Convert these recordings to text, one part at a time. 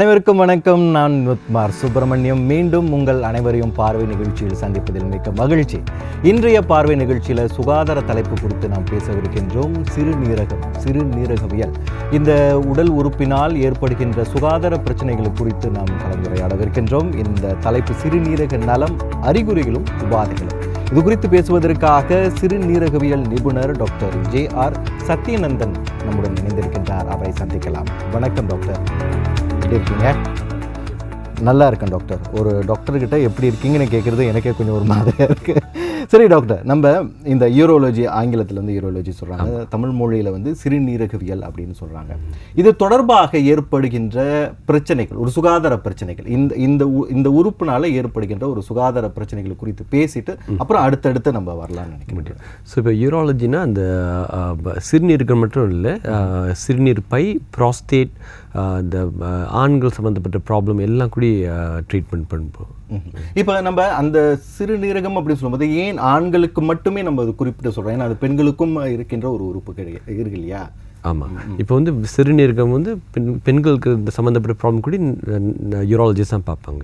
அனைவருக்கும் வணக்கம். நான் முத்மார் சுப்பிரமணியம். மீண்டும் உங்கள் அனைவரையும் பார்வை நிகழ்ச்சியில் சந்திப்பதில் மிக்க மகிழ்ச்சி. இன்றைய பார்வை நிகழ்ச்சியில் சுகாதார தலைப்பு குறித்து நாம் பேசவிருக்கின்றோம் சிறுநீரகம் சிறுநீரகவியல் இந்த உடல் உறுப்பினால் ஏற்படுகின்ற சுகாதார பிரச்சனைகள் குறித்து நாம் கலந்துரையாடவிருக்கின்றோம். இந்த தலைப்பு சிறுநீரக நலம் அறிகுறிகளும் உபாதைகளும். இது குறித்து பேசுவதற்காக சிறுநீரகவியல் நிபுணர் டாக்டர் ஜே ஆர் சத்யநந்தன் நம்முடன் இணைந்திருக்கின்றார். அவரை சந்திக்கலாம். வணக்கம் டாக்டர். எப்படி இருக்கீங்க நல்லா இருக்கேன் டாக்டர் ஒரு டாக்டர்கிட்ட எப்படி இருக்கீங்கன்னு கேட்குறது எனக்கே கொஞ்சம் ஒரு மாதிரியாக இருக்குது சரி டாக்டர் நம்ம இந்த யூரோலஜி ஆங்கிலத்தில் வந்து யூரோலஜி சொல்கிறாங்க தமிழ் மொழியில் வந்து சிறுநீரகவியல் அப்படின்னு சொல்கிறாங்க இது தொடர்பாக ஏற்படுகின்ற பிரச்சனைகள் ஒரு சுகாதார பிரச்சனைகள். இந்த இந்த உ- இந்த உறுப்பினால ஏற்படுகின்ற ஒரு சுகாதார பிரச்சனைகள் குறித்து பேசிட்டு அப்புறம் அடுத்தடுத்து நம்ம வரலாம்னு நினைக்கிறேன். ஸோ இப்போ யூராலஜினா அந்த சிறுநீர்கள் மட்டும் இல்லை சிறுநீர் பை ப்ராஸ்டேட் இந்த ஆண்கள் சம்மந்தப்பட்ட ப்ராப்ளம் எல்லாம் கூட ட்ரீட்மெண்ட் பண்ணுவோம் இப்போ நம்ம அந்த சிறுநீரகம் அப்படின்னு சொல்லும்போது ஏன் ஆண்களுக்கு மட்டுமே நம்ம அது குறிப்பிட்டு சொல்றோம்? ஏன்னா அது பெண்களுக்கும் இருக்கின்ற ஒரு உறுப்பு கிடை- இருக்கு இல்லையா ஆமாம் இப்போ வந்து சிறுநீரகம் வந்து பெண் பெண்களுக்கு இந்த சம்மந்தப்பட்ட ப்ராப்ளம் கூட யூராலஜிஸ்ட் தான் பார்ப்பாங்க.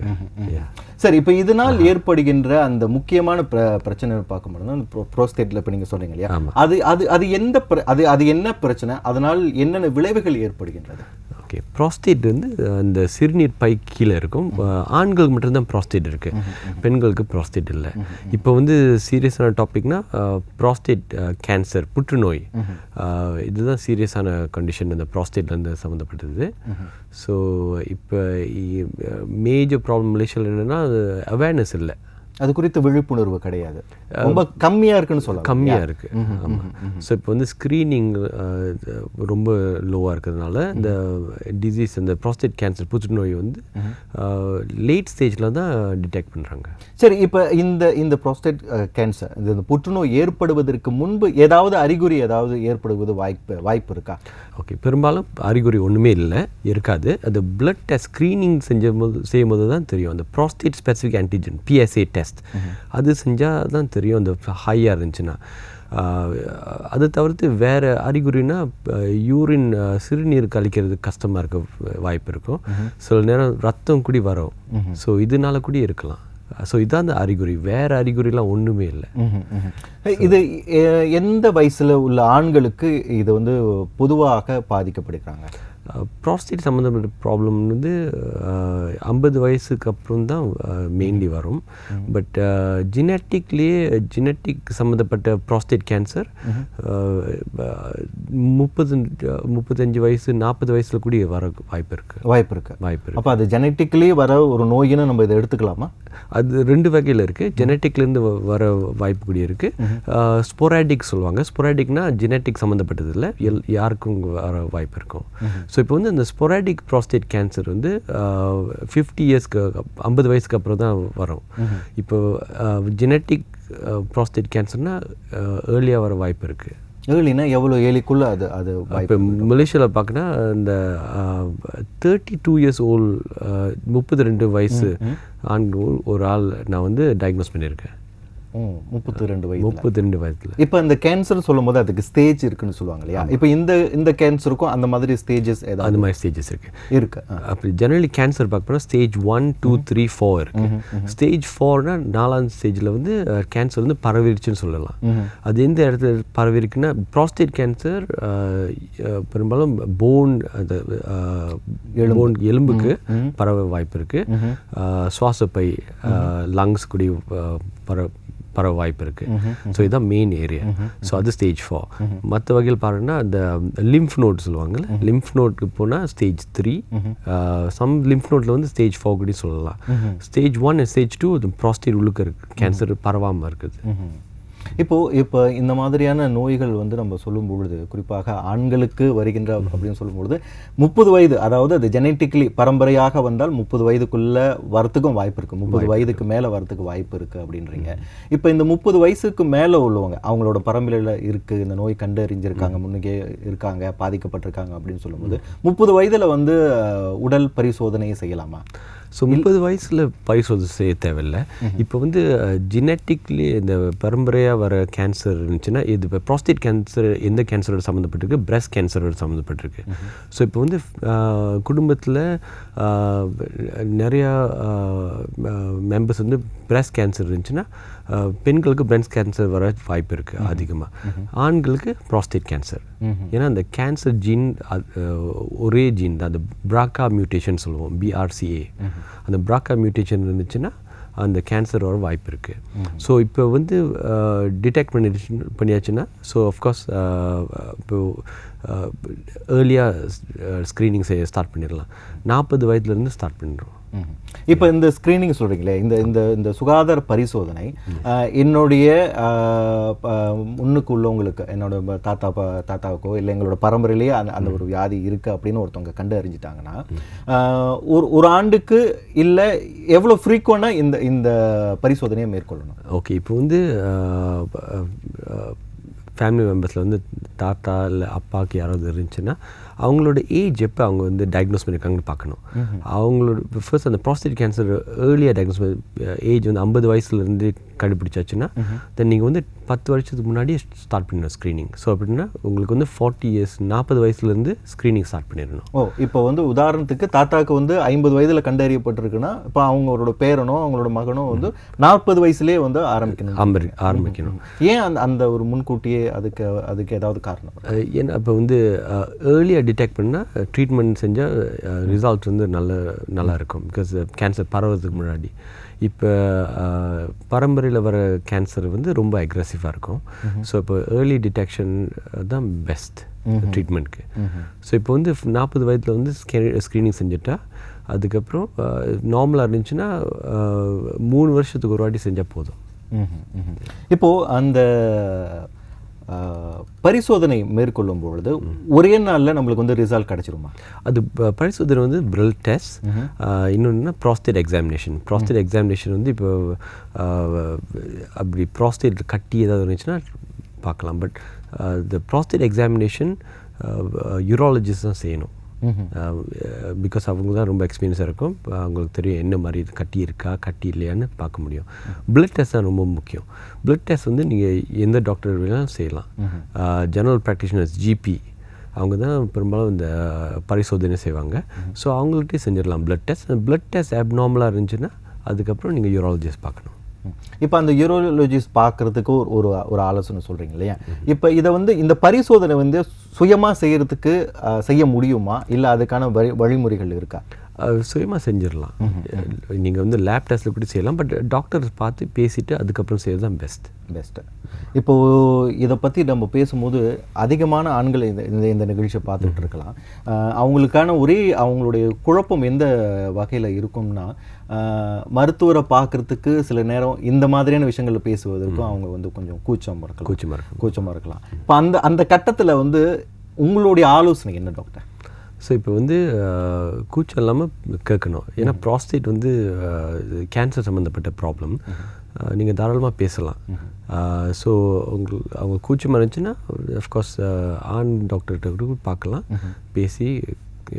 சரி இப்போ இதனால் ஏற்படுகின்ற அந்த முக்கியமான பிர பிரச்சனை பார்க்கும்போது அந்த ப்ரோஸ்டேட்ல இப்போ நீங்கள் சொன்னீங்க இல்லையா? அது அது அது எந்த அது அது என்ன பிரச்சனை? அதனால் என்னென்ன விளைவுகள் ஏற்படுகின்றது? ஓகே ப்ராஸ்டேட் வந்து அந்த சிறுநீர் பை கீழே இருக்கும். ஆண்களுக்கு மட்டும்தான் ப்ராஸ்டேட் இருக்குது பெண்களுக்கு ப்ராஸ்டேட் இல்லை. இப்போ வந்து சீரியஸான டாபிக்னா ப்ராஸ்டேட் கேன்சர் புற்றுநோய். இதுதான் சீரியஸான கண்டிஷன் அந்த ப்ராஸ்டேட்லேருந்து சம்மந்தப்பட்டது. ஸோ இப்போ மேஜர் ப்ராப்ளம் மலேசியாவில் என்னென்னா அவேர்னஸ் இல்லை. அது குறித்து விழிப்புணர்வு கிடையாது. ரொம்ப கம்மியா இருக்குன்னு சொல்லலாம். கம்மியாக இருக்குது ஆமாம் ஸோ இப்போ வந்து ஸ்க்ரீனிங் ரொம்ப லோவாக இருக்கிறதுனால இந்த டிசீஸ் இந்த ப்ராஸ்டேட் கேன்சர் புற்றுநோய் வந்து லேட் ஸ்டேஜில் தான் டிடெக்ட் பண்ணுறாங்க சரி இப்போ இந்த இந்த ப்ரோஸ்டேட் கேன்சர் இந்த புற்றுநோய் ஏற்படுவதற்கு முன்பு ஏதாவது அறிகுறி ஏதாவது ஏற்படுவது வாய்ப்பு வாய்ப்பு இருக்கா? ஓகே பெரும்பாலும் அறிகுறி ஒன்றுமே இல்லை இருக்காது. அது பிளட் டெஸ்ட் ஸ்க்ரீனிங் செஞ்சும்போது செய்யும்போது தான் தெரியும். அந்த prostate specific antigen PSA test அது செஞ்சால் தான் தெரியும் அந்த ஹையாக இருந்துச்சுன்னா. ஆஹ், அது தவிர்த்து வேறு அறிகுறினா யூரின் சிறுநீர் கழிக்கிறது கஷ்டமாக இருக்க வாய்ப்பு இருக்கும். சில நேரம் ரத்தம் கூடி வரும். ஸோ இதனால கூட இருக்கலாம். ஸோ இதான் அந்த அறிகுறி. வேற அறிகுறிலாம் ஒன்றுமே இல்லை. இது எந்த வயசுல உள்ள ஆண்களுக்கு இது வந்து பொதுவாக பாதிக்கப்படுகிறாங்க? ப்ராஸ்டேட் சம்மந்தப்பட்ட ப்ராப்ளம் வந்து ஐம்பது வயசுக்கு அப்புறம் தான் மெயின்லி வரும். பட் ஜினட்டிக்லேயே ஜினட்டிக் சம்மந்தப்பட்ட ப்ராஸ்டேட் கேன்சர் முப்பது முப்பத்தஞ்சு வயசு நாற்பது வயசில் கூட வர வாய்ப்பு இருக்குது வாய்ப்பு இருக்கு. வாய்ப்பு இருக்குது அப்ப அது ஜெனட்டிக்கலி வர ஒரு நோயின்னு நம்ம இதை எடுத்துக்கலாமா? அது ரெண்டு வகையில் இருக்குது ஜெனட்டிக்லேருந்து வர வாய்ப்பு கூட இருக்குது ஸ்பொராடிக் சொல்லுவாங்க. ஸ்பொராடிக்னா ஜெனட்டிக் சம்மந்தப்பட்டது இல்லை. எல் யாருக்கும் வர வாய்ப்பு இருக்கும். ஸோ இப்போ வந்து அந்த ஸ்பொராடிக் ப்ராஸ்டேட் கேன்சர் வந்து ஃபிஃப்டி இயர்ஸ்க்கு ஐம்பது வயசுக்கு அப்புறம் தான் வரும். இப்போ ஜெனட்டிக் ப்ராஸ்டேட் கேன்சர்னால் ஏர்லியாக வர வாய்ப்பு இருக்குது ஏழினா எவ்வளவு ஏழிக்குள்ள அது அது இப்போ மலேசியாவில் பார்க்கனா இந்த தேர்ட்டி டூ இயர்ஸ் ஓல்ட் முப்பத்தி ரெண்டு வயசு ஆண்கள் ஒரு ஆள் நான் வந்து டயக்னோஸ் பண்ணியிருக்கேன். முப்பத்தி ரெண்டு வயது முப்பத்தி ரெண்டு வயதில். இப்போ இந்த கேன்சர் சொல்லும்போது அதுக்கு ஸ்டேஜ் இருக்குன்னு சொல்லுவாங்க இல்லையா? இப்போ இந்த இந்த கேன்சருக்கும் அந்த மாதிரி ஸ்டேஜஸ் ஏதாவது அந்த மாதிரி ஸ்டேஜஸ் இருக்கு. இருக்கு. அப்படி ஜெனரலி கேன்சர் பார்க்க போனால் stage one two three four இருக்கு. ஸ்டேஜ் ஃபோர்னா நாலாவது ஸ்டேஜில் வந்து கேன்சர் வந்து பரவிருச்சுன்னு சொல்லலாம். அது எந்த இடத்துல பரவிருக்குன்னா ப்ராஸ்டேட் கேன்சர் பெரும்பாலும் போன் அந்த போன் எலும்புக்கு பரவ வாய்ப்பு இருக்கு. சுவாசப்பை லங்ஸ் கூடி அஹ், பர பரவ வாய்ப்பு இருக்கு ஸோ இதுதான் மெயின் ஏரியா ஸோ அது ஸ்டேஜ் ஃபோர் மற்ற வகையில் பாருங்கன்னா அந்த லிம்ஃப் நோட் சொல்லுவாங்கல்ல லிம்ஃப் நோட்டுக்கு போனால் ஸ்டேஜ் த்ரீ சம் லிம்ஃப் நோட்டில் வந்து ஸ்டேஜ் ஃபோர் கூட சொல்லலாம். Stage one stage two prostate உள்ளுக்கு இருக்கு. கேன்சர் பரவாமல் இருக்குது. ம்ஹும். இப்போ இப்போ இந்த மாதிரியான நோய்கள் வந்து நம்ம சொல்லும் பொழுது குறிப்பாக ஆண்களுக்கு வருகின்ற அப்படின்னு சொல்லும் பொழுது முப்பது வயது அதாவது அது ஜெனட்டிக்கலி பரம்பரையாக வந்தால் முப்பது வயதுக்குள்ள வரத்துக்கும் வாய்ப்பு இருக்கு. முப்பது வயதுக்கு மேல வரத்துக்கு வாய்ப்பு இருக்கு அப்படின்றீங்க. இப்போ இந்த முப்பது வயசுக்கு மேல உள்ளவங்க அவங்களோட பரம்பரையில இருக்கு இந்த நோய் கண்டறிஞ்சிருக்காங்க முன்னுக்கே இருக்காங்க பாதிக்கப்பட்டிருக்காங்க அப்படின்னு சொல்லும்போது முப்பது வயதுல வந்து உடல் பரிசோதனையை செய்யலாமா? ஸோ முப்பது வயசில் பரிசோதனை செய்ய தேவையில்லை. இப்போ வந்து ஜெனட்டிக்லி இந்த பரம்பரையாக வர கேன்சர் இருந்துச்சுன்னா இது இப்போ ப்ராஸ்டேட் கேன்சர் எந்த கேன்சரோட சம்மந்தப்பட்டிருக்கு? பிரஸ்ட் கேன்சரோட சம்மந்தப்பட்டிருக்கு. ஸோ இப்போ வந்து குடும்பத்தில் நிறையா மெம்பர்ஸ் வந்து பிரஸ்ட் கேன்சர் இருந்துச்சுன்னா பெண்களுக்கு பிரஸ்ட் கேன்சர் வர வாய்ப்பு இருக்குது அதிகமாக ஆண்களுக்கு ப்ராஸ்டேட் கேன்சர் ஏன்னா அந்த கேன்சர் ஜீன் ஒரே ஜீன் தான். அந்த பிராக்கா மியூட்டேஷன் சொல்லுவோம் பிஆர்சிஏ அந்த பிராக்கா மியூட்டேஷன் இருந்துச்சுன்னா அந்த கேன்சர் வர வாய்ப்பு இருக்குது ஸோ இப்போ வந்து டிடெக்ட் பண்ணிடுச்சு பண்ணியாச்சுன்னா ஸோ அஃப்கோர்ஸ் இப்போ ஏர்லியாக ஸ்க்ரீனிங் செய்ய ஸ்டார்ட் பண்ணிடலாம். நாற்பது வயதுலேருந்து ஸ்டார்ட் பண்ணிடுறோம். இப்போ இந்த ஸ்க்ரீனிங் சொல்றீங்களே இந்த இந்த இந்த சுகாதார பரிசோதனை என்னுடைய முன்னுக்கு உள்ளவங்களுக்கு என்னோட தாத்தா தாத்தாவுக்கோ இல்லை எங்களோட பரம்பரையிலேயே அந்த அந்த ஒரு வியாதி இருக்கு அப்படின்னு ஒருத்தவங்க கண்டு அறிஞ்சிட்டாங்கன்னா ஒரு ஒரு ஆண்டுக்கு இல்லை எவ்வளோ ஃப்ரீக்வெண்ட்டாக இந்த இந்த பரிசோதனையை மேற்கொள்ளணும்? ஓகே இப்போ வந்து ஃபேமிலி மெம்பர்ஸில் வந்து தாத்தா இல்லை அப்பாவுக்கு யாராவது இருந்துச்சுன்னா அவங்களோட ஏஜ் எப்போ அவங்க வந்து டயக்னோஸ் பண்ணியிருக்காங்கன்னு பார்க்கணும். அவங்களோட ஃபர்ஸ்ட் அந்த ப்ராஸ்டேட் கேன்சர் ஏர்லியாக டயக்னோஸ் ஏஜ் வந்து ஐம்பது வயசுலேருந்து கண்டுபிடிச்சாச்சுன்னா தென் நீங்கள் வந்து பத்து வருஷத்துக்கு முன்னாடியே ஸ்டார்ட் பண்ணணும் ஸ்க்ரீனிங் ஸோ அப்படின்னா உங்களுக்கு வந்து ஃபார்ட்டி இயர்ஸ் நாற்பது வயசுலேருந்து ஸ்க்ரீனிங் ஸ்டார்ட் பண்ணிடணும். ஓ இப்போ வந்து உதாரணத்துக்கு தாத்தாக்கு வந்து ஐம்பது வயதில் கண்டறியப்பட்டிருக்குன்னா இப்போ அவங்களோட பேரனோ அவங்களோட மகனோ வந்து நாற்பது வயசுலேயே வந்து ஆரம்பிக்கணும். ஆரம்பி ஆரம்பிக்கணும். ஏன் அந்த அந்த ஒரு முன்கூட்டியே அதுக்கு அதுக்கு ஏதாவது காரணம்? ஏன்னா இப்போ வந்து ஏர்லியாக டிடெக்ட் பண்ணால் ட்ரீட்மெண்ட் செஞ்சால் ரிசல்ட் வந்து நல்ல நல்லா இருக்கும். பிகாஸ் கேன்சர் பரவறதுக்கு முன்னாடி. இப்போ பரம்பரையில் வர கேன்சர் வந்து ரொம்ப அக்ரெசிவாக இருக்கும். ஸோ இப்போ ஏர்லி டிடெக்ஷன் தான் பெஸ்ட் ட்ரீட்மெண்ட்க்கு ஸோ இப்போ வந்து நாற்பது வயதில் வந்து ஸ்க்ரீனிங் செஞ்சுட்டா அதுக்கப்புறம் நார்மலாக இருந்துச்சுன்னா மூணு வருஷத்துக்கு ஒரு வாட்டி செஞ்சால் போதும். ம்ஹும், ம்ஹும். இப்போ அந்த பரிசோதனை மேற்கொள்ளும் பொழுது ஒரே நாள்ல நம்மளுக்கு வந்து ரிசல்ட் கிடைச்சிருமா? அது பரிசோதனை வந்து பிரில் டெஸ்ட் இன்னொன்று ப்ராஸ்டேட் எக்ஸாமினேஷன் ப்ராஸ்டேட் எக்ஸாமினேஷன் வந்து இப்போ அப்படி ப்ராஸ்டேட் கட்டி ஏதாவது இருந்துச்சுன்னா பார்க்கலாம். பட் இந்த ப்ராஸ்டேட் எக்ஸாமினேஷன் யூராலஜிஸ்ட் தான் செய்யணும். பிகாஸ் அவங்க தான் ரொம்ப எக்ஸ்பீரியன்ஸாக இருக்கும். அவங்களுக்கு தெரியும் என்ன மாதிரி இது கட்டி இருக்கா கட்டி இல்லையான்னு பார்க்க முடியும். பிளட் டெஸ்ட் தான் ரொம்ப முக்கியம். பிளட் டெஸ்ட் வந்து நீங்கள் எந்த டாக்டர் வேணாலும் செய்யலாம். ஜெனரல் ப்ராக்டிஷனர்ஸ் ஜிபி அவங்க தான் பெரும்பாலும் இந்த பரிசோதனை செய்வாங்க. ஸோ அவங்கள்ட்டே செஞ்சிடலாம் பிளட் டெஸ்ட் பிளட் டெஸ்ட் அப்நார்மலாக இருந்துச்சுன்னா அதுக்கப்புறம் நீங்கள் யூராலஜிஸ்ட் பார்க்கணும். இப்போ அந்த யூரோலஜிஸ்ட் பார்க்கறதுக்கு ஒரு ஒரு ஒரு ஆலோசனை சொல்றீங்க இல்லையா? இப்போ இதை வந்து இந்த பரிசோதனை வந்து சுயமாக செய்யறதுக்கு செய்ய முடியுமா? இல்லை அதுக்கான வழி வழிமுறைகள் இருக்கா? சுயமாக செஞ்சிடலாம். நீங்கள் வந்து லேப் டெஸ்ட்டில் கூட செய்யலாம் பட் டாக்டர் பார்த்து பேசிட்டு அதுக்கப்புறம் செய்யறது தான் பெஸ்ட் பெஸ்ட்டு இப்போ இதை பற்றி நம்ம பேசும்போது அதிகமான ஆண்கள் இந்த இந்த இந்த நிகழ்ச்சியை பார்த்துட்டு இருக்கலாம். அவங்களுக்கான ஒரே அவங்களுடைய குழப்பம் எந்த வகையில் இருக்கும்னா மருத்துவரை பார்க்கறதுக்கு சில நேரம் இந்த மாதிரியான விஷயங்களை பேசுவதற்கும் அவங்க வந்து கொஞ்சம் கூச்சம் இருக்கலாம். கூச்சமாக இருக்கும் கூச்சமாக இருக்கலாம். இப்போ அந்த அந்த கட்டத்தில் வந்து உங்களுடைய ஆலோசனை என்ன டாக்டர் ஸோ இப்போ வந்து கூச்சம் இல்லாமல் கேட்கணும். ஏன்னா ப்ராஸ்டேட் வந்து கேன்சர் சம்மந்தப்பட்ட ப்ராப்ளம் நீங்கள் தாராளமாக பேசலாம். ஸோ உங்களுக்கு அவங்க கூச்சமாக இருந்துச்சுன்னா அஃப்கோர்ஸ் ஆண் டாக்டர்கிட்ட கூட பார்க்கலாம். பேசி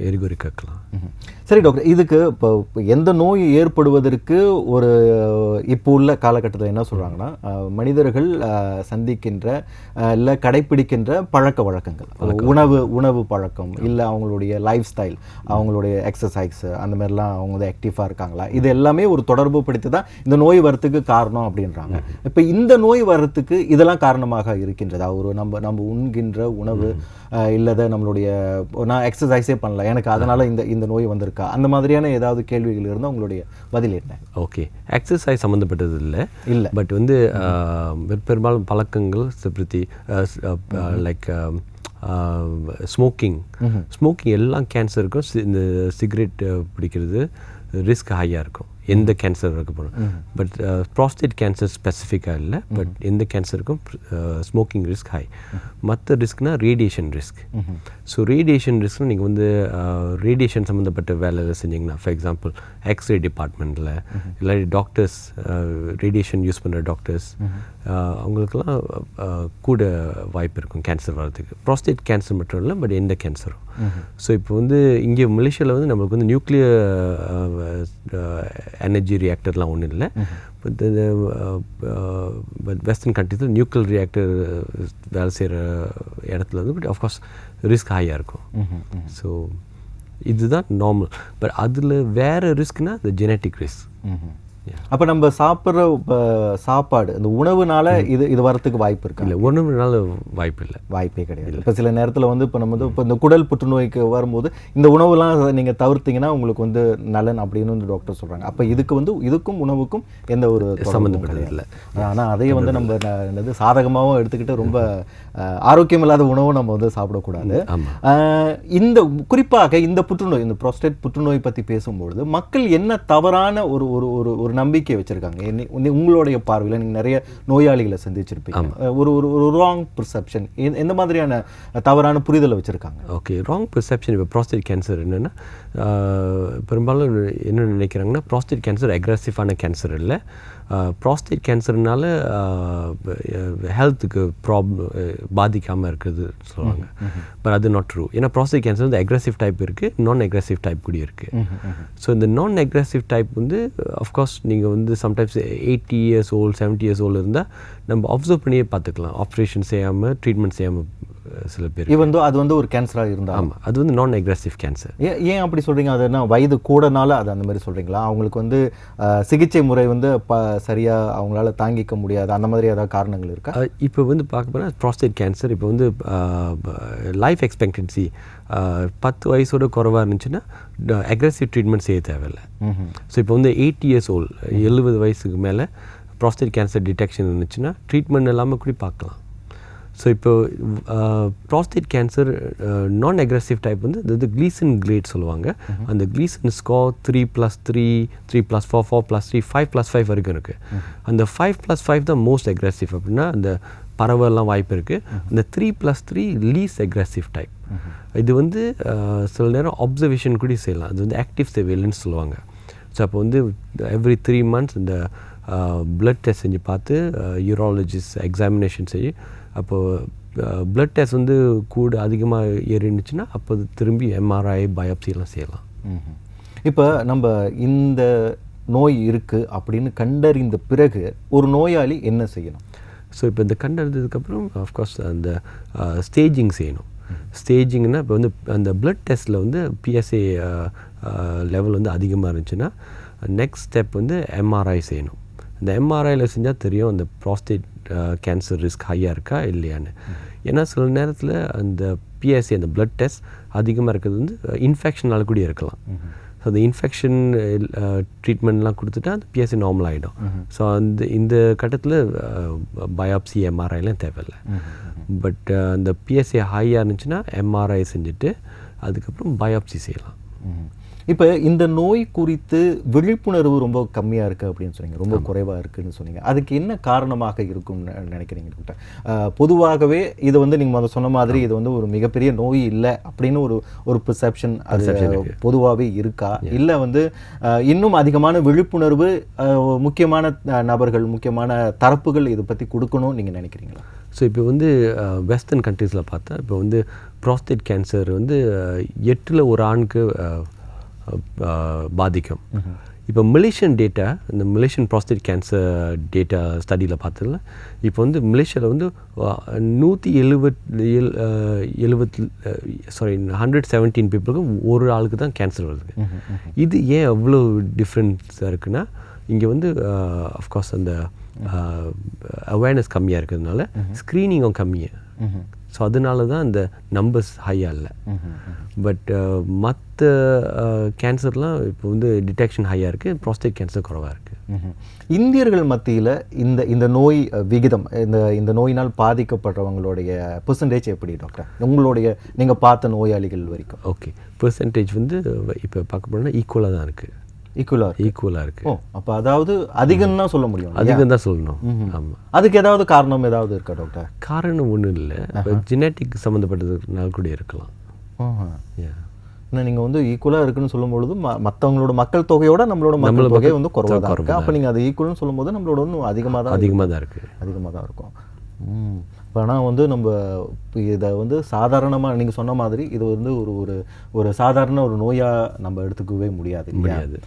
எரிகுறி கேட்கலாம் ம்ஹும். சரி டாக்டர் இதுக்கு இப்போ எந்த நோய் ஏற்படுவதற்கு ஒரு இப்போ உள்ள காலகட்டத்தில் என்ன சொல்கிறாங்கன்னா மனிதர்கள் சந்திக்கின்ற இல்லை கடைப்பிடிக்கின்ற பழக்க வழக்கங்கள். உணவு உணவு பழக்கம் இல்லை அவங்களுடைய லைஃப் ஸ்டைல் அவங்களுடைய எக்ஸசைஸ் அந்த மாதிரிலாம் அவங்க வந்து ஆக்டிவாக இருக்காங்களா? இது எல்லாமே ஒரு தொடர்பு படுத்தி தான் இந்த நோய் வரத்துக்கு காரணம் அப்படின்றாங்க. இப்போ இந்த நோய் வர்றதுக்கு இதெல்லாம் காரணமாக இருக்கின்றதா? ஒரு நம்ம நம்ம உண்கின்ற உணவு இல்லத நம்மளுடைய நான் எக்ஸசைஸே பண்ணல எனக்கு அதனால இந்த இந்த நோய் வந்திருக்கா? அந்த மாதிரியான ஏதாவது கேள்விகள் இருந்தால் உங்களுடைய பதில் என்ன? ஓகே. எக்ஸசைஸ் சம்மந்தப்பட்டது இல்லை. இல்ல. பட் வந்து பெரும்பாலும் பழக்கங்கள் சிப்ரித்தி லைக் ஸ்மோக்கிங் ஸ்மோக்கிங் எல்லாம் கேன்சருக்கும் இந்த சிகரெட் பிடிக்கிறது ரிஸ்க் ஹையாக இருக்கும். எந்த கேன்சர் இருக்க போகிறோம் பட் ப்ராஸ்டேட் கேன்சர் ஸ்பெசிஃபிக்காக இல்லை பட் எந்த கேன்சருக்கும் ஸ்மோக்கிங் ரிஸ்க் ஹை மற்ற ரிஸ்க்னா ரேடியேஷன் ரிஸ்க் ஸோ ரேடியேஷன் ரிஸ்க்னு நீங்கள் வந்து ரேடியேஷன் சம்மந்தப்பட்ட வேலை செஞ்சீங்கன்னா ஃபார் எக்ஸாம்பிள் எக்ஸ்ரே டிபார்ட்மெண்ட்டில் இல்லாட்டி டாக்டர்ஸ் ரேடியேஷன் யூஸ் பண்ணுற டாக்டர்ஸ் அவங்களுக்கெல்லாம் அஹ், கூட வாய்ப்பு இருக்கும் கேன்சர் வர்றதுக்கு. ப்ராஸ்டேட் கேன்சர் மட்டும் இல்லை பட் எந்த கேன்சரும் ஸோ இப்போ வந்து இங்கே மலேசியாவில் வந்து நம்மளுக்கு வந்து நியூக்ளியர் எனர்ஜி ரியாக்டர்லாம் ஒன்றும் இல்லை. பட் வெஸ்டர்ன் கண்ட்ரீஸில் நியூக்ளியர் ரியாக்டர் வேலை செய்கிற இடத்துல வந்து பட் ஆஃப்கோர்ஸ் ரிஸ்க் ஹையாக இருக்கும். ஸோ இதுதான் நார்மல் பட் அதில் வேறு ரிஸ்க்னால் இந்த ஜெனட்டிக் ரிஸ்க் அப்ப நம்ம சாப்பிட்ற சாப்பாடு இந்த உணவுனால இது இது வரத்துக்கு வாய்ப்பு இருக்கா? இல்லை ஒன்றுனால வாய்ப்பு இல்லை. வாய்ப்பே கிடையாது. இப்போ சில நேரத்தில் வந்து இப்போ நம்ம வந்து இப்போ இந்த குடல் புற்றுநோய்க்கு வரும்போது இந்த உணவுலாம் நீங்கள் தவிர்த்தீங்கன்னா உங்களுக்கு வந்து நலன் அப்படின்னு வந்து டாக்டர் சொல்கிறாங்க அப்போ இதுக்கு வந்து இதுக்கும் உணவுக்கும் எந்த ஒரு கிடையாது. இல்லை. ஆனால் அதையே வந்து நம்ம என்னது சாதகமாகவும் எடுத்துக்கிட்டு ரொம்ப ஆரோக்கியம் இல்லாத உணவும் நம்ம வந்து சாப்பிடக்கூடாது. இந்த குறிப்பாக இந்த புற்றுநோய் இந்த ப்ரோஸ்டேட் புற்றுநோய் பற்றி பேசும்பொழுது மக்கள் என்ன தவறான ஒரு ஒரு ஒரு நம்பிக்கை வச்சுருக்காங்க. உங்களுடைய பார்வையில் நீங்கள் நிறைய நோயாளிகளை சந்திச்சிருப்பீங்க. ஒரு ஒரு ஒரு ராங் ப்ரிசெப்ஷன் எந்த மாதிரியான தவறான புரிதலை வச்சுருக்காங்க? ஓகே ராங் பெர்செப்ஷன் இப்போ ப்ராஸ்டேட் கேன்சர் என்னென்னா பெரும்பாலும் என்ன நினைக்கிறாங்கன்னா ப்ராஸ்டேட் கேன்சர் அக்ரெசிவான கேன்சர் இல்லை. ப்ராஸ்டேட் கேன்சர்னால ஹெல்த்துக்கு ப்ராப்ளம் பாதிக்காமல் இருக்குது சொல்லுவாங்க. பட் அது நாட் ட்ரூ ஏன்னா ப்ராஸ்டேட் கேன்சர் வந்து அக்ரெசிவ் டைப் இருக்குது நான் அக்ரெசிவ் டைப் கூட இருக்குது ஸோ இந்த நான் அக்ரெசிவ் டைப் வந்து அஃப்கோர்ஸ் நீங்கள் வந்து sometimes eighty years old seventy years old இருந்தால் நம்ம அப்சர்வ் பண்ணியே பார்த்துக்கலாம். ஆப்ரேஷன் செய்யாமல் ட்ரீட்மெண்ட் செய்யாமல் சில பேர் இது வந்து அது வந்து ஒரு கேன்சராக இருந்தா ஆமாம் அது வந்து நான் அக்ரெசிவ் கேன்சர் ஏன் ஏன் அப்படி சொல்றீங்க? அது என்ன வயது கூடனால அது அந்த மாதிரி சொல்றீங்களா? அவங்களுக்கு வந்து சிகிச்சை முறை வந்து ப சரியா அவங்களால தாங்கிக்க முடியாது. அந்த மாதிரி ஏதாவது காரணங்கள் இருக்கா? இப்போ வந்து பார்க்க போனால் ப்ராஸ்டேட் கேன்சர் இப்போ வந்து லைஃப் எக்ஸ்பெக்டன்சி பத்து வயசோட குறைவாக இருந்துச்சுன்னா அக்ரெசிவ் ட்ரீட்மெண்ட் செய்ய தேவையில்லை. ஸோ இப்போ வந்து எயிட்டி இயர்ஸ் ஓல்டு எழுபது வயசுக்கு மேலே ப்ராஸ்டேட் கேன்சர் டிடெக்ஷன் இருந்துச்சுன்னா ட்ரீட்மெண்ட் இல்லாமல் கூட பார்க்கலாம். ஸோ இப்போ prostate cancer non aggressive type வந்து இது க்ளீசன் கிரேட் சொல்லுவாங்க. அந்த Gleason score three plus three three plus four four plus three five plus five வரைக்கும் இருக்குது அந்த ஃபைவ் ப்ளஸ் ஃபைவ் தான் மோஸ்ட் அக்ரெசிவ் அப்படின்னா அந்த பரவலாம் வாய்ப்பு இருக்குது அந்த three plus three less aggressive type இது வந்து சில நேரம் அப்சர்வேஷன் கூட செய்யலாம். அது வந்து ஆக்டிவ் சர்வேலன்ஸ் சொல்லுவாங்க. ஸோ அப்போ வந்து எவ்ரி த்ரீ மந்த்ஸ் இந்த பிளட் டெஸ்ட் செஞ்சு பார்த்து யூராலஜிஸ்ட் எக்ஸாமினேஷன் செய்ய அப்போது பிளட் டெஸ்ட் வந்து கூட அதிகமாக ஏறினுச்சுன்னா அப்போ திரும்பி எம்ஆர்ஐ பயாப்சிலாம் செய்யலாம். இப்போ நம்ம இந்த நோய் இருக்கு அப்படின்னு கண்டறிந்த பிறகு ஒரு நோயாளி என்ன செய்யணும்? ஸோ இப்போ இந்த கண்டறிந்ததுக்கப்புறம் ஆஃப்கோர்ஸ் அந்த ஸ்டேஜிங் செய்யணும். ஸ்டேஜிங்னா இப்போ வந்து அந்த பிளட் டெஸ்ட்டில் வந்து பிஎஸ்ஏ லெவல் வந்து அதிகமாக இருந்துச்சுன்னா நெக்ஸ்ட் ஸ்டெப் வந்து எம்ஆர்ஐ செய்யணும். இந்த எம்ஆர்ஐயில் செஞ்சால் தெரியும் அந்த ப்ராஸ்டேட் கேன்சர் ரிஸ்க் ஹையாக இருக்கா இல்லையான்னு? ஏன்னா சில நேரத்தில் அந்த பிஎஸ்சி அந்த பிளட் டெஸ்ட் அதிகமாக இருக்கிறது வந்து இன்ஃபெக்ஷனால கூட இருக்கலாம். ஸோ அந்த இன்ஃபெக்ஷன் ட்ரீட்மெண்ட்லாம் கொடுத்துட்டா அந்த பிஎஸ்சி நார்மல் ஆகிடும் ஸோ அந்த இந்த கட்டத்தில் பயாப்சி எம்ஆர்ஐலாம் தேவையில்லை. பட் அந்த பிஎஸ்சி ஹையாக இருந்துச்சுன்னா எம்ஆர்ஐ செஞ்சுட்டு அதுக்கப்புறம் பயாப்சி செய்யலாம். இப்போ இந்த நோய் குறித்து விழிப்புணர்வு ரொம்ப கம்மியாக இருக்குது அப்படின்னு சொன்னீங்க. ரொம்ப குறைவாக இருக்குன்னு சொன்னீங்க. அதுக்கு என்ன காரணமாக இருக்கும்னு நினைக்கிறீங்க டாக்டர் பொதுவாகவே இது வந்து நீங்கள் முதல்ல சொன்ன மாதிரி இது வந்து ஒரு மிகப்பெரிய நோய் இல்லை அப்படின்னு ஒரு ஒரு பெர்செப்ஷன் அது பொதுவாகவே இருக்கா. இல்லை வந்து இன்னும் அதிகமான விழிப்புணர்வு முக்கியமான நபர்கள் முக்கியமான தரப்புகள் இதை பற்றி கொடுக்கணும்னு நீங்கள் நினைக்கிறீங்களா? ஸோ இப்போ வந்து வெஸ்டர்ன் கண்ட்ரீஸில் பார்த்தா இப்போ வந்து ப்ராஸ்டேட் கேன்சர் வந்து எட்டுல ஒரு ஆணுக்கு பாதிக்கும். இப்போ மலேசியன் டேட்டா இந்த மலேசியன் ப்ராஸ்டேட் கேன்சர் டேட்டா ஸ்டடியில் பார்த்ததுல இப்போ வந்து மலேசியாவில் வந்து நூற்றி எழுபத் எழு எழுபத்தி சாரி ஹண்ட்ரட் செவன்டீன் பீப்புளுக்கு ஒரு ஆளுக்கு தான் கேன்சர் வருது. இது ஏன் அவ்வளோ டிஃப்ரென்ஸாக இருக்குன்னா இங்கே வந்து அஃப்கோர்ஸ் அந்த அவேர்னஸ் கம்மியாக இருக்கிறதுனால ஸ்க்ரீனிங்கும் கம்மியாக ஸோ அதனால தான் இந்த நம்பர்ஸ் ஹையாக இல்லை. பட் மற்ற கேன்சர்லாம் இப்போ வந்து டிடெக்ஷன் ஹையாக இருக்குது ப்ராஸ்டேட் கேன்சர் குறைவாக இருக்குது. இந்தியர்கள் மத்தியில் இந்த இந்த நோய் விகிதம் இந்த இந்த நோயினால் பாதிக்கப்படுறவங்களுடைய பெர்சன்டேஜ் எப்படி டாக்டர் உங்களுடைய நீங்கள் பார்த்த நோயாளிகள் வரைக்கும். ஓகே பெர்சன்டேஜ் வந்து இப்போ பார்க்க போனால் ஈக்குவலாக தான் இருக்குது ஈக்குவலாக இருக்கு. ஈக்குவலாக இருக்குது ஓ அப்போ அதாவது அதிகம் தான் சொல்ல முடியும்? அதிகம் தான் சொல்லணும். ஆமாம் அதுக்கு ஏதாவது காரணம் ஏதாவது இருக்கா டாக்டர் காரணம் ஒன்றும் இல்லை. ஜெனட்டிக் சம்மந்தப்பட்டதுனால கூட இருக்கலாம். ஏன்னா நீங்கள் வந்து ஈக்குவலாக இருக்குன்னு சொல்லும் பொழுது ம- மற்றவங்களோட மக்கள் தொகையோட நம்மளோட மக்கள் தொகை வந்து குறைவாக தான் இருக்கு. அப்போ நீங்கள் அது ஈக்குவல்னு சொல்லும்போது நம்மளோட இன்னும் அதிகமாக தான் அதிகமாக தான் இருக்குது அதிகமாக தான் இருக்கும். ஆனால் வந்து நம்ம இதை வந்து சாதாரணமாக நீங்கள் சொன்ன மாதிரி இது வந்து ஒரு ஒரு ஒரு சாதாரண ஒரு நோயாக நம்ம எடுத்துக்கவே முடியாது முடியாது.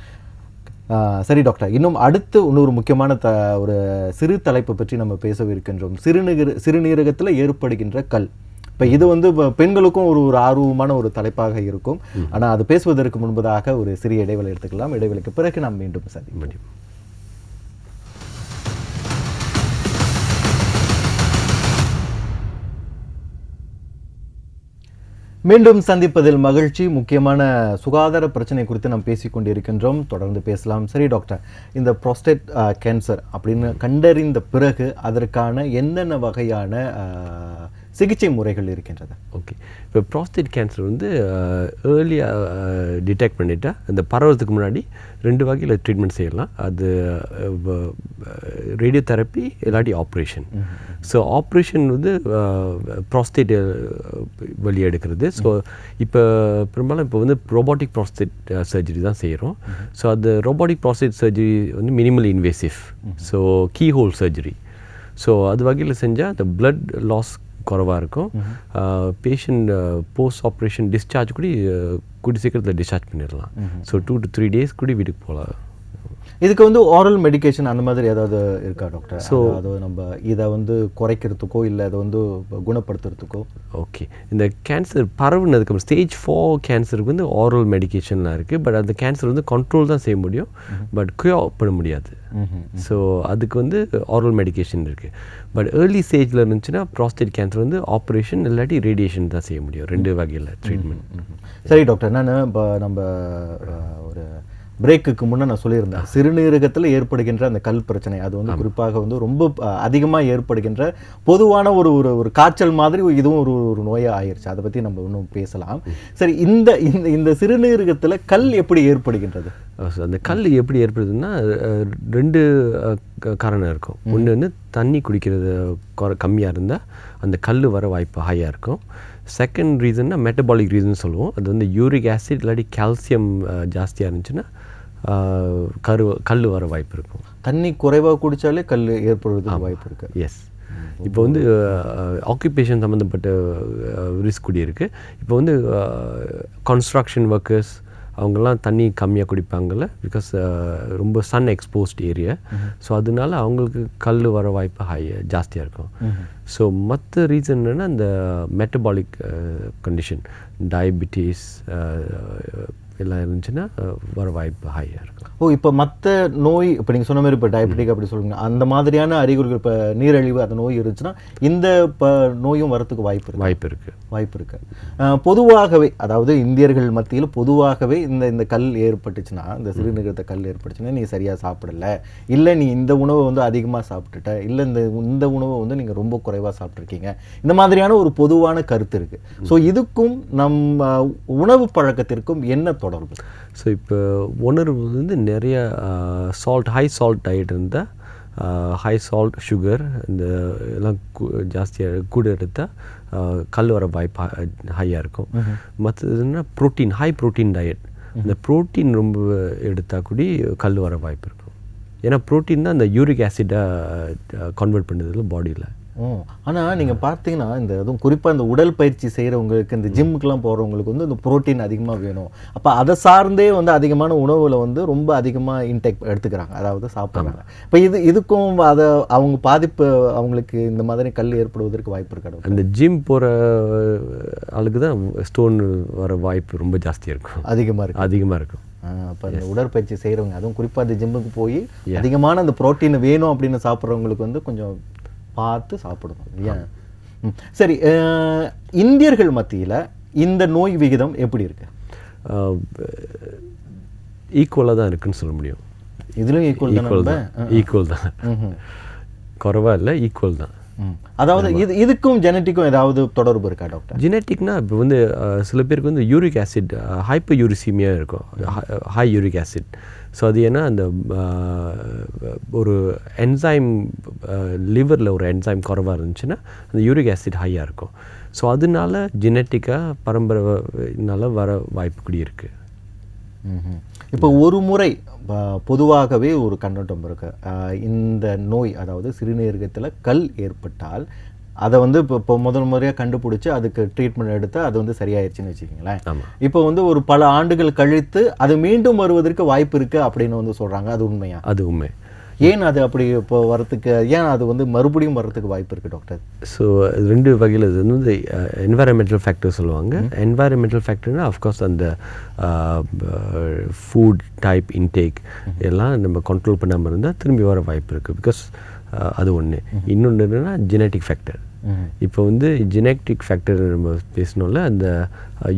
சரி டாக்டர். இன்னும் அடுத்து இன்னொரு முக்கியமான த ஒரு சிறு தலைப்பு பற்றி நம்ம பேசவிருக்கின்றோம் சிறுநீர் சிறுநீரகத்தில் ஏற்படுகின்ற கல். இப்போ இது வந்து பெண்களுக்கும் ஒரு ஒரு ஆர்வமான ஒரு தலைப்பாக இருக்கும். ஆனால் அது பேசுவதற்கு முன்பதாக ஒரு சிறிய இடைவெளி எடுத்துக்கலாம். இடைவெளிக்கு பிறகு நாம் மீண்டும் சந்திப்போம். முடியும் மீண்டும் சந்திப்பதில் மகிழ்ச்சி. முக்கியமான சுகாதார பிரச்சனை குறித்து நாம் பேசிக்கொண்டிருக்கின்றோம் தொடர்ந்து பேசலாம். சரி டாக்டர் இந்த ப்ரோஸ்டேட் கேன்சர் அப்படின்னு கண்டறிந்த பிறகு அதற்கான என்னென்ன வகையான சிகிச்சை முறைகள் இருக்கின்றது. ஓகே இப்போ ப்ராஸ்டேட் கேன்சர் வந்து ஏர்லியாக டிடெக்ட் பண்ணிட்டா அந்த பரவறதுக்கு முன்னாடி ரெண்டு வகையில் ட்ரீட்மெண்ட் செய்யலாம். அது ரேடியோ தெரப்பி இல்லாட்டி ஆப்ரேஷன் ஸோ ஆப்ரேஷன் வந்து ப்ராஸ்டேட் வழி எடுக்கிறது. ஸோ இப்போ பெரும்பாலும் இப்போ வந்து ரோபாட்டிக் ப்ராஸ்டேட் சர்ஜரி தான் செய்கிறோம் ஸோ அது ரோபாட்டிக் ப்ராஸ்டேட் சர்ஜரி வந்து minimal invasive so key hole surgery so அது வகையில் செஞ்சால் அந்த பிளட் லாஸ் குறவாக இருக்கும். பேஷண்ட் போஸ்ட் ஆப்ரேஷன் டிஸ்சார்ஜ் கூட கூடி சீக்கிரத்தில் டிஸ்சார்ஜ் பண்ணிடலாம். So two to three days கூட வீட்டுக்கு போகலாம். இதுக்கு வந்து ஆரல் மெடிகேஷன் அந்த மாதிரி ஏதாவது இருக்கா டாக்டர் ஸோ அது நம்ம இதை வந்து குறைக்கிறதுக்கோ இல்லை அதை வந்து குணப்படுத்துறதுக்கோ? ஓகே இந்த கேன்சர் பரவுனதுக்கு ஸ்டேஜ் ஃபோர் கேன்சருக்கு வந்து ஆரல் மெடிகேஷன்லாம் இருக்குது பட் அந்த கேன்சர் வந்து கண்ட்ரோல் தான் செய்ய முடியும். பட் க்யூர் பண்ண முடியாது. ஸோ அதுக்கு வந்து ஆரல் மெடிகேஷன் இருக்குது பட் ஏர்லி ஸ்டேஜில் இருந்துச்சுன்னா ப்ராஸ்டேட் கேன்சர் வந்து ஆப்ரேஷன் இல்லாட்டி ரேடியேஷன் தான் செய்ய முடியும். ரெண்டு வகையில் ட்ரீட்மெண்ட். சரி டாக்டர் நான் இப்போ நம்ம ஒரு பிரேக்குக்கு முன்னே நான் சொல்லியிருந்தேன். சிறுநீரகத்தில் ஏற்படுகின்ற அந்த கல் பிரச்சனை அது வந்து குறிப்பாக வந்து ரொம்ப அதிகமாக ஏற்படுகின்ற பொதுவான ஒரு ஒரு ஒரு காய்ச்சல் மாதிரி இதுவும் ஒரு ஒரு நோயாக ஆயிருச்சு. அதை பற்றி நம்ம இன்னும் பேசலாம். சரி இந்த இந்த இந்த சிறுநீரகத்தில் கல் எப்படி ஏற்படுகின்றது? அந்த கல் எப்படி ஏற்படுதுன்னா ரெண்டு காரணம் இருக்கும். ஒன்று வந்து தண்ணி குடிக்கிறது குறை கம்மியாக இருந்தால் அந்த கல் வர வாய்ப்பு ஹையாக இருக்கும். செகண்ட் ரீசன்னா மெட்டபாலிக் ரீசன் சொல்லுவோம். அது வந்து யூரிக் ஆசிட் இல்லாட்டி கால்சியம் ஜாஸ்தியாக இருந்துச்சுன்னா கரு கல் வர வாய்ப்பு இருக்கும். தண்ணி குறைவாக குடித்தாலே கல் ஏற்படுவதற்கு வாய்ப்பு இருக்கு. எஸ் இப்போ வந்து ஆக்குபேஷன் சம்மந்தப்பட்ட ரிஸ்க் கூட இருக்குது இப்போ வந்து கன்ஸ்ட்ரக்ஷன் ஒர்க்கர்ஸ் அவங்கெல்லாம் தண்ணி கம்மியாக குடிப்பாங்கல்ல? பிகாஸ் ரொம்ப சன் எக்ஸ்போஸ்ட் ஏரியா ஸோ அதனால அவங்களுக்கு கல் வர வாய்ப்பு ஹை ஜாஸ்தியாக இருக்கும். ஸோ மற்ற ரீசன் என்னென்னா இந்த மெட்டபாலிக் கண்டிஷன் டயபிட்டிஸ் எல்லாம் இருந்துச்சுன்னா வர வாய்ப்பு ஹையாக இருக்கும். ஓ இப்போ மற்ற நோய் இப்போ நீங்கள் சொன்ன மாதிரி இப்போ டயபெட்டிக் அப்படி சொல்லுங்க அந்த மாதிரியான அறிகுறிகள் இப்போ நீரிழிவு அந்த நோய் இருந்துச்சுன்னா இந்த இப்போ நோயும் வரத்துக்கு வாய்ப்பு இருக்கு. வாய்ப்பு இருக்குது வாய்ப்பு இருக்கு. அஹ், பொதுவாகவே அதாவது இந்தியர்கள் மத்தியில் பொதுவாகவே இந்த இந்த கல் ஏற்பட்டுச்சுன்னா இந்த சிறுநீரகத்தை கல் ஏற்பட்டுச்சுன்னா நீ சரியாக சாப்பிடல. இல்லை நீ இந்த உணவை வந்து அதிகமாக சாப்பிட்டுட்ட. இல்லை இந்த இந்த உணவை வந்து நீங்கள் ரொம்ப குறைவாக சாப்பிட்ருக்கீங்க இந்த மாதிரியான ஒரு பொதுவான கருத்து இருக்கு. ஸோ இதுக்கும் நம்ம உணவு பழக்கத்திற்கும் என்ன தொடர்பு? ஸோ இப்போ உணர்வு வந்து நிறைய சால்ட் ஹை சால்ட் டயட் இருந்தால் ஹை சால்ட் சுகர் இந்த எல்லாம் ஜாஸ்தியாக கூட எடுத்தால் கல் வர வாய்ப்பு ஹையாக இருக்கும். மற்றதுன்னா ப்ரோட்டீன் ஹை ப்ரோட்டீன் டயட் இந்த ப்ரோட்டீன் ரொம்ப எடுத்தால் கூடி கல் வர வாய்ப்பு இருக்கும். ஏன்னா ப்ரோட்டீன் தான் அந்த யூரிக் ஆசிடை கன்வெர்ட் பண்ணுறதுல பாடியில் ஓ. ஆனால் நீங்கள் பார்த்தீங்கன்னா இந்த அதுவும் குறிப்பாக இந்த உடல் பயிற்சி செய்கிறவங்களுக்கு இந்த ஜிம்முக்கெலாம் போகிறவங்களுக்கு வந்து இந்த புரோட்டீன் அதிகமாக வேணும். அப்போ அதை சார்ந்தே வந்து அதிகமான உணவுல வந்து ரொம்ப அதிகமாக இன்டேக் எடுத்துக்கிறாங்க. அதாவது சாப்பிட்றாங்க. இப்போ இது இதுக்கும் அதை அவங்க பாதிப்பு அவங்களுக்கு இந்த மாதிரி கல் ஏற்படுவதற்கு வாய்ப்பு இருக்கா அந்த ஜிம் போகிற ஆளுக்கு தான் ஸ்டோன் வர வாய்ப்பு ரொம்ப ஜாஸ்தியாக இருக்கும். அதிகமாக இருக்கு அதிகமாக இருக்கும். அப்போ அந்த உடற்பயிற்சி செய்கிறவங்க அதுவும் குறிப்பாக அந்த ஜிம்முக்கு போய் அதிகமான அந்த புரோட்டீன் வேணும் அப்படின்னு சாப்பிட்றவங்களுக்கு வந்து கொஞ்சம் பார்த்து சாப்பிடணும் இல்லையா. சரி இந்தியர்கள் மத்தியில் இந்த நோய் விகிதம் எப்படி இருக்கு? ஈக்குவலாக தான் இருக்குன்னு சொல்ல முடியும். இதுலயும் ஈக்குவல் தானே ஈக்குவல்? தான். ஈக்குவல் தான். ம்ஹும். குறைவா இல்லை ஈக்குவல் தான். அதாவது இது இதுக்கும் ஜெனட்டிக்கும் ஏதாவது தொடர்பு இருக்கா டாக்டர் ஜெனட்டிக்னா இப்போ வந்து சில பேருக்கு வந்து யூரிக் ஆசிட் ஹைப்பர் யூரிசீமியா இருக்கும். High uric acid. ஸோ அது ஏன்னா அந்த ஒரு என்சைம் லிவரில் ஒரு என்சைம் குறவாக இருந்துச்சுன்னா அந்த யூரிக் ஆசிட் ஹையாக இருக்கும். ஸோ அதனால ஜெனட்டிக்காக பரம்பரைனால வர வாய்ப்பு கூடி இருக்குது இப்போ ஒரு முறை பொதுவாகவே ஒரு கண்ணோட்டம் இருக்குது இந்த நோய் அதாவது சிறுநீரகத்தில் கல் ஏற்பட்டால் அதை வந்து இப்போ இப்போ முதல் முறையாக கண்டுபிடிச்சி அதுக்கு ட்ரீட்மெண்ட் எடுத்து அது வந்து சரியாயிருச்சுன்னு வச்சுக்கிங்களேன். இப்போ வந்து ஒரு பல ஆண்டுகள் கழித்து அது மீண்டும் வருவதற்கு வாய்ப்பு இருக்கு அப்படின்னு வந்து சொல்றாங்க. அது உண்மையா? அது உண்மை. ஏன் அது அப்படி இப்போ வரத்துக்கு ஏன் அது வந்து மறுபடியும் வரத்துக்கு வாய்ப்பு இருக்கு டாக்டர்? ஸோ ரெண்டு வகையில் இது வந்து என்வாயரமெண்டல் ஃபேக்டர் சொல்லுவாங்க. என்வாயரமெண்டல் ஃபேக்டர்னா அஃப்கோர்ஸ் அந்த ஃபுட் டைப் இன்டேக் எல்லாம் நம்ம கண்ட்ரோல் பண்ணாமல் இருந்தால் திரும்பி வர வாய்ப்பு இருக்குது பிகாஸ் அது ஒன்று இன்னொன்று என்னென்னா ஜெனட்டிக் ஃபேக்டர் இப்போ வந்து ஜெனட்டிக் ஃபேக்டர் நம்ம பேசணும்ல அந்த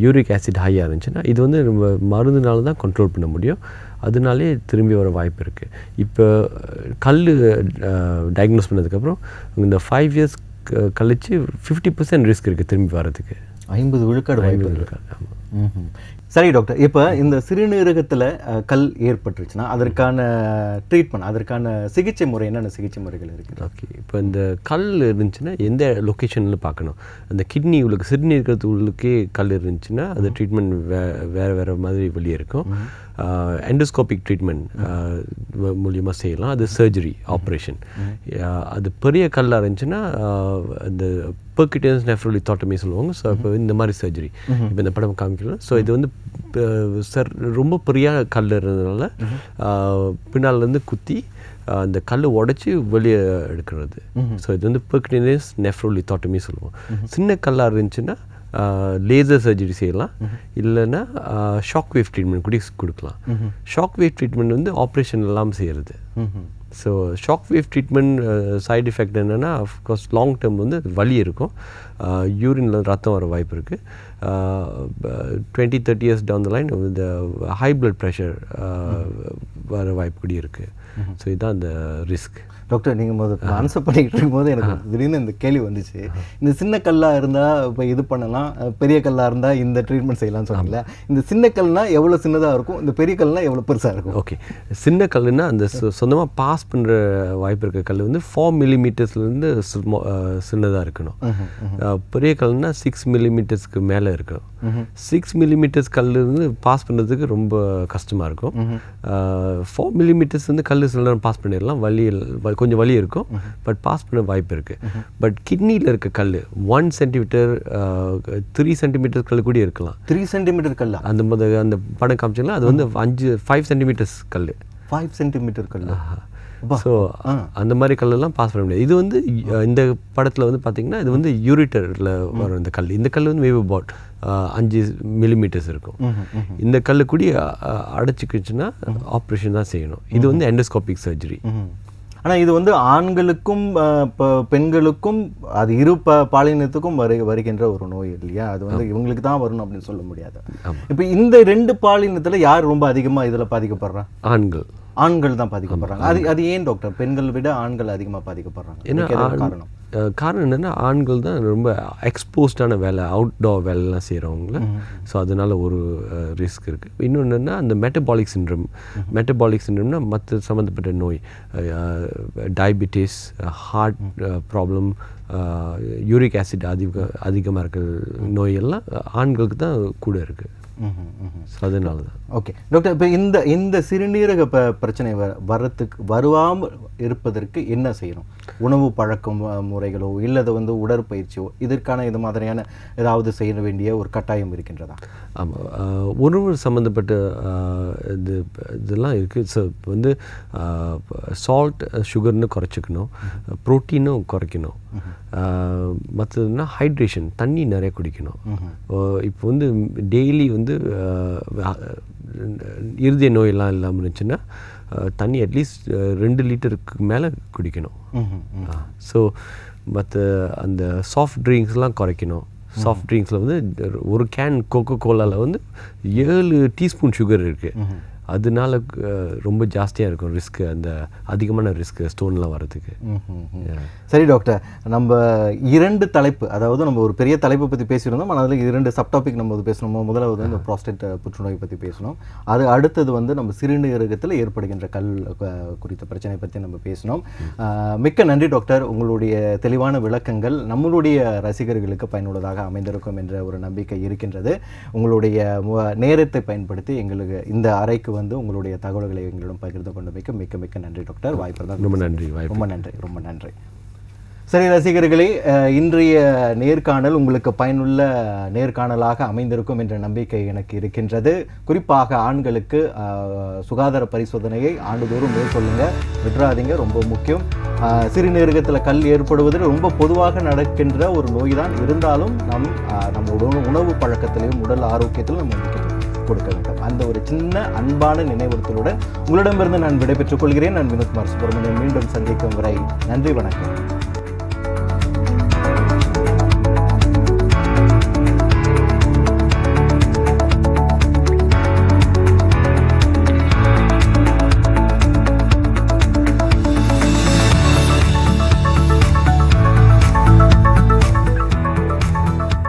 யூரிக் ஆசிட் ஹையாக இருந்துச்சுன்னா இது வந்து நம்ம மருந்துனால தான் கண்ட்ரோல் பண்ண முடியும். அதனாலே திரும்பி வர வாய்ப்பு இருக்குது இப்போ கல் டயக்னோஸ் பண்ணதுக்கப்புறம் இந்த ஃபைவ் இயர்ஸ் கழிச்சு ஃபிஃப்டி பர்சன்ட் ரிஸ்க் இருக்குது திரும்பி வரதுக்கு ஐம்பது விழுக்காடு ஆமாம் ம்ஹும். சரி டாக்டர் இப்போ இந்த சிறுநீரகத்தில் கல் ஏற்பட்டுருச்சுன்னா அதற்கான ட்ரீட்மெண்ட் அதற்கான சிகிச்சை முறை என்னென்ன சிகிச்சை முறைகள் இருக்குது? ஓகே. இப்போ இந்த கல் இருந்துச்சுன்னா எந்த லொக்கேஷனில் பார்க்கணும்? அந்த கிட்னி உள்ளுக்கு சிறுநீரகத்து உள்ளுக்கே கல் இருந்துச்சுன்னா அது ட்ரீட்மெண்ட் வே வேறு வேறு மாதிரி வெளியே இருக்கும். எண்டோஸ்கோபிக் ட்ரீட்மெண்ட் மூலியமாக செய்யலாம். அது சர்ஜரி ஆப்ரேஷன் அது பெரிய கல்லாக இருந்துச்சுன்னா ஆஹ், அந்த பெர்கிட்டன்ஸ் நெஃப்ரோலித்தாட்டமி சொல்லுவாங்க ஸோ இப்போ இந்த மாதிரி சர்ஜரி இப்போ இந்த படம் காமிக்கலாம் ஸோ இது வந்து சார் ரொம்ப பெரிய கல் இருந்ததுனால பின்னாலேருந்து குத்தி அந்த கல் உடைச்சி வெளியே எடுக்கிறது. ஸோ இது வந்து பெர்கிட்டனஸ் நெஃப்ரோலித்தாட்டமி சொல்லுவோம். சின்ன கல்லாக இருந்துச்சுன்னா லேசர் சர்ஜரி செய்யலாம். இல்லைன்னா ஷாக் வேவ் ட்ரீட்மெண்ட் கூட கொடுக்கலாம். ஷாக் வேவ் ட்ரீட்மெண்ட் வந்து ஆப்ரேஷன் இல்லாமல் செய்கிறது ம்ஹும். So shock wave treatment side effect என்னென்னா அஃப்கோர்ஸ் லாங் டேர்ம் வந்து வலி இருக்கும். யூரினில் ரத்தம் வர வாய்ப்பு இருக்குது twenty thirty years down the line இந்த ஹை பிளட் ப்ரெஷர் வர வாய்ப்பு கூட இருக்குது ஸோ இதுதான் அந்த ரிஸ்க் டாக்டர் நீங்கள் முதல் ஆன்சர் பண்ணிக்கிட்டு இருக்கும்போது எனக்கு திடீர்னு இந்த கேள்வி வந்துச்சு. இந்த சின்ன கல்லாக இருந்தால் இப்போ இது பண்ணலாம் பெரிய கல்லாக இருந்தால் இந்த ட்ரீட்மெண்ட் செய்யலாம்னு சொன்னீங்களா இந்த சின்ன கல்னா எவ்வளோ சின்னதாக இருக்கும் இந்த பெரிய கல்னா எவ்வளோ பெருசாக இருக்கும்? ஓகே. சின்ன கல்லுன்னா அந்த சொந்தமாக பாஸ் பண்ணுற வாய்ப்பு இருக்க கல் வந்து ஃபோர் மில்லிமீட்டர்ஸ்லேருந்து சின்னதாக இருக்கணும். பெரிய கல்லுனா சிக்ஸ் மில்லிமீட்டர்ஸ்க்கு மேலே இருக்கும் சிக்ஸ் மில்லிமீட்டர்ஸ் கல் இருந்து பாஸ் பண்ணுறதுக்கு ரொம்ப கஷ்டமாக இருக்கும். ஃபோர் மில்லிமீட்டர்ஸ் வந்து கல் சில பாஸ் பண்ணிடலாம். வலி வ- கொஞ்சம் வலி இருக்கும். பட் பாஸ் பண்ண வாய்ப்பு இருக்குது பட் கிட்னியில் இருக்க கல் ஒன் சென்டிமீட்டர் த்ரீ சென்டிமீட்டர் கல் கூட இருக்கலாம். த்ரீ சென்டிமீட்டர் கல்லா? அந்த அந்த படம் காமிச்சிங்களா? அது வந்து அஞ்சு ஃபைவ் சென்டிமீட்டர்ஸ் கல் ஃபைவ் சென்டிமீட்டர் கல்லா? ஸோ அந்த மாதிரி கல்லெல்லாம் பாஸ் பண்ண முடியாது. இது வந்து இந்த படத்தில் வந்து பார்த்தீங்கன்னா இது வந்து யூரிட்டரில் வரும் இந்த கல் இந்த கல் வந்து மேபி அபவுட் அஞ்சு மில்லிமீட்டர்ஸ் இருக்கும். இந்த கல் கூடி அடைச்சிக்கிச்சுன்னா ஆப்ரேஷன் தான் செய்யணும். இது வந்து எண்டோஸ்கோபிக் சர்ஜரி ஆனால் இது வந்து ஆண்களுக்கும் பெண்களுக்கும் அது இரு ப பாலினத்துக்கும் வரு வருகின்ற ஒரு நோய் இல்லையா? அது வந்து இவங்களுக்கு தான் வரணும் அப்படின்னு சொல்ல முடியாது. இப்போ இந்த ரெண்டு பாலினத்துல யார் ரொம்ப அதிகமா இதுல பாதிக்கப்படுறா? ஆண்கள். ஆண்கள் தான் பாதிக்கப்படுறாங்க. அது அது ஏன் டாக்டர்? பெண்களை விட ஆண்கள் அதிகமா பாதிக்கப்படுறாங்க. காரணம்? காரணம் என்னென்னா ஆண்கள் தான் ரொம்ப எக்ஸ்போஸ்டான வேலை அவுட்டோர் வேலைலாம் செய்கிறவங்கள ஸோ அதனால ஒரு ரிஸ்க் இருக்குது இன்னொன்று என்னன்னா அந்த மெட்டபாலிக் சிண்ட்ரம் மெட்டபாலிக் சிண்ட்ரம்னா மற்ற சம்மந்தப்பட்ட நோய் diabetes heart problem uric acid அதிக அதிகமாக இருக்கிற நோயெல்லாம் ஆண்களுக்கு தான் கூட இருக்குது அதனால தான் ஓகே. டாக்டர் இப்போ இந்த இந்த சிறுநீரக ப பிரச்சனை வ வரத்துக்கு வருவாமல் இருப்பதற்கு என்ன செய்யணும்? உணவு பழக்கம் முறைகளோ இல்லது வந்து உடற்பயிற்சியோ இதற்கான இது மாதிரியான ஏதாவது செய்ய வேண்டிய ஒரு கட்டாயம் இருக்கின்றதா? ஆமாம் உணவு சம்மந்தப்பட்ட இது இதெல்லாம் இருக்குது ஸோ வந்து சால்ட் சுகர்னு குறைச்சிக்கணும். ப்ரோட்டீனும் குறைக்கணும். மற்றதுன்னா ஹைட்ரேஷன் தண்ணி நிறைய குடிக்கணும். இப்போ வந்து டெய்லி வந்து ஆஹ், இருதய நோயெல்லாம் இல்லாமல் இருந்துச்சுன்னா தண்ணி அட்லீஸ்ட் ரெண்டு லிட்டருக்கு மேலே குடிக்கணும். ஸோ மற்ற அந்த சாஃப்ட் ட்ரிங்க்ஸ்லாம் குறைக்கணும். சாஃப்ட் ட்ரிங்க்ஸில் வந்து ஒரு கேன் கோகோ கோலாவில் வந்து ஏழு டீஸ்பூன் சுகர் இருக்குது அதனால ரொம்ப ஜாஸ்தியாக இருக்கும் ரிஸ்க் அந்த அதிகமான ரிஸ்க் ஸ்டோன்லாம் வர்றதுக்கு. ம்ஹும். சரி டாக்டர் நம்ம இரண்டு தலைப்பு அதாவது நம்ம ஒரு பெரிய தலைப்பை பற்றி பேசியிருந்தோம் ஆனால் அதில் இரண்டு சப்டாபிக் நம்ம வந்து பேசணும்? முதலாவது வந்து ஸ்ப்ராஸ்டேட் புற்றுநோய் பற்றி பேசணும். அது அடுத்தது வந்து நம்ம சிறுநீரகத்தில் ஏற்படுகின்ற கல் குறித்த பிரச்சனை பற்றி நம்ம பேசினோம். மிக்க நன்றி டாக்டர் உங்களுடைய தெளிவான விளக்கங்கள் நம்மளுடைய ரசிகர்களுக்கு பயனுள்ளதாக அமைந்திருக்கும் என்ற ஒரு நம்பிக்கை இருக்கின்றது. உங்களுடைய நேரத்தை பயன்படுத்தி எங்களுக்கு இந்த அறைக்கு வந்து உங்களுடைய தகவல்களை எங்களிடம் பகிர்ந்து கொண்டமைக்கு மிக்க மிக்க நன்றி டாக்டர். வாய்ப்பு ரொம்ப நன்றி ரொம்ப நன்றி ரொம்ப நன்றி. சரி ரசிகர்களே இன்றைய நேர்காணல் உங்களுக்கு பயனுள்ள நேர்காணலாக அமைந்திருக்கும் என்ற நம்பிக்கை எனக்கு இருக்கின்றது. குறிப்பாக ஆண்களுக்கு சுகாதார பரிசோதனையை ஆண்டுதோறும் மேற்கொள்ளுங்க. விட்டுறாதீங்க ரொம்ப முக்கியம். சிறுநீரகத்தில் கல் ஏற்படுவது ரொம்ப பொதுவாக நடக்கின்ற ஒரு நோய் தான் இருந்தாலும் நம் நம்மளோட உணவு- பழக்கத்திலையும் உடல் ஆரோக்கியத்திலும் நம்ம முக்கியத்துவம் கொடுக்க வேண்டும். அந்த ஒரு சின்ன அன்பான நினைவுறுத்தலுடன் உங்களிடமிருந்து நான் விடைபெற்றுக் கொள்கிறேன். நான் வினோத்குமார் சுப்பிரமணியன் மீண்டும் சந்திக்கும் வரை நன்றி வணக்கம்.